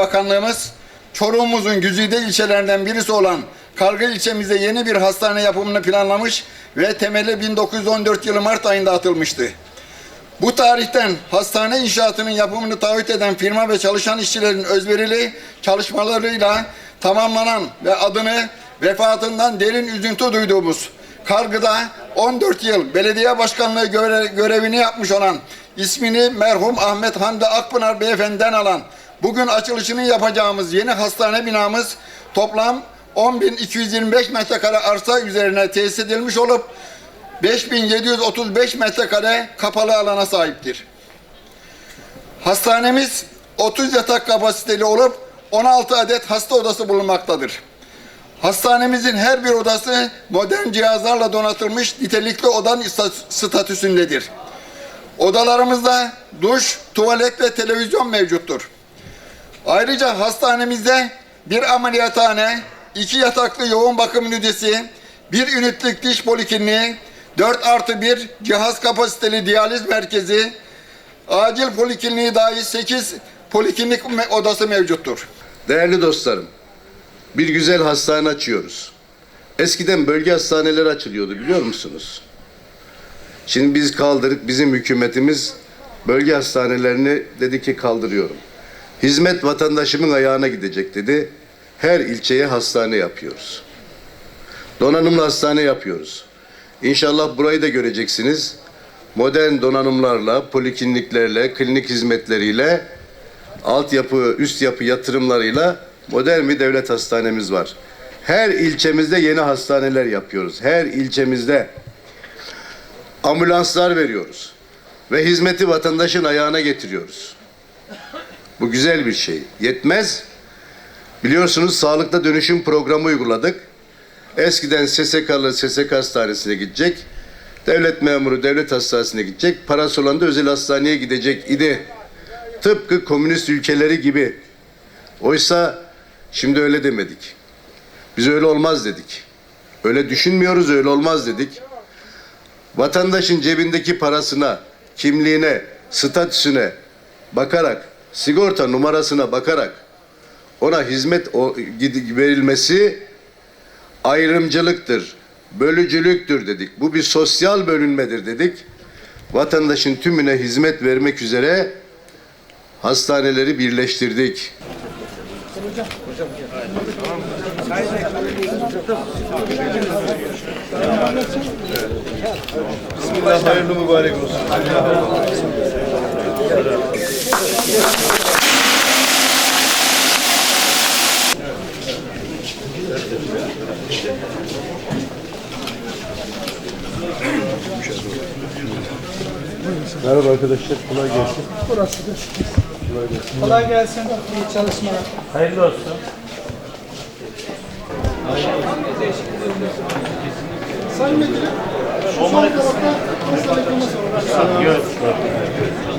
Bakanlığımız Çorum'umuzun güzide ilçelerinden birisi olan Kargı ilçemizde yeni bir hastane yapımını planlamış ve temeli 1914 yılı Mart ayında atılmıştı. Bu tarihten hastane inşaatının yapımını taahhüt eden firma ve çalışan işçilerin özverili çalışmalarıyla tamamlanan ve adını vefatından derin üzüntü duyduğumuz Kargı'da 14 yıl belediye başkanlığı göre- görevini yapmış olan ismini merhum Ahmet Hamdi Akpınar beyefendiden alan bugün açılışını yapacağımız yeni hastane binamız toplam 10.225 metrekare arsa üzerine tesis edilmiş olup 5735 metrekare kapalı alana sahiptir. Hastanemiz 30 yatak kapasiteli olup 16 adet hasta odası bulunmaktadır. Hastanemizin her bir odası modern cihazlarla donatılmış nitelikli odan statüsündedir. Odalarımızda duş, tuvalet ve televizyon mevcuttur. Ayrıca hastanemizde bir ameliyathane, iki yataklı yoğun bakım ünitesi, bir ünitlik diş polikliniği, 4 artı 1 cihaz kapasiteli diyaliz merkezi, acil polikliniği dahil 8 poliklinik odası mevcuttur. Değerli dostlarım, bir güzel hastane açıyoruz. Eskiden bölge hastaneleri açılıyordu biliyor musunuz? Şimdi biz kaldırıp bizim hükümetimiz bölge hastanelerini dedi ki kaldırıyorum. Hizmet vatandaşımın ayağına gidecek dedi. Her ilçeye hastane yapıyoruz. Donanımlı hastane yapıyoruz. İnşallah burayı da göreceksiniz. Modern donanımlarla, polikliniklerle, klinik hizmetleriyle altyapı, üst yapı yatırımlarıyla modern bir devlet hastanemiz var. Her ilçemizde yeni hastaneler yapıyoruz. Her ilçemizde ambulanslar veriyoruz. Ve hizmeti vatandaşın ayağına getiriyoruz. Bu güzel bir şey. Yetmez. Biliyorsunuz sağlıkta dönüşüm programı uyguladık. Eskiden SSK'lı SSK hastanesine gidecek. Devlet memuru devlet hastanesine gidecek. Parası olan da özel hastaneye gidecek idi. Tıpkı komünist ülkeleri gibi. Oysa şimdi öyle demedik. Biz öyle olmaz dedik. Öyle düşünmüyoruz, öyle olmaz dedik. Vatandaşın cebindeki parasına, kimliğine, statüsüne bakarak, sigorta numarasına bakarak ona hizmet verilmesi ayrımcılıktır, bölücülüktür dedik. Bu bir sosyal bölünmedir dedik. Vatandaşın tümüne hizmet vermek üzere hastaneleri birleştirdik. Bismillah hayırlı mübarek olsun. Merhaba arkadaşlar, kolay gelsin. Kolay gelsin. İyi çalışmalar. Hayırlı olsun. Sayın Müdürüm, şu sol tarafta konusu var. Yok.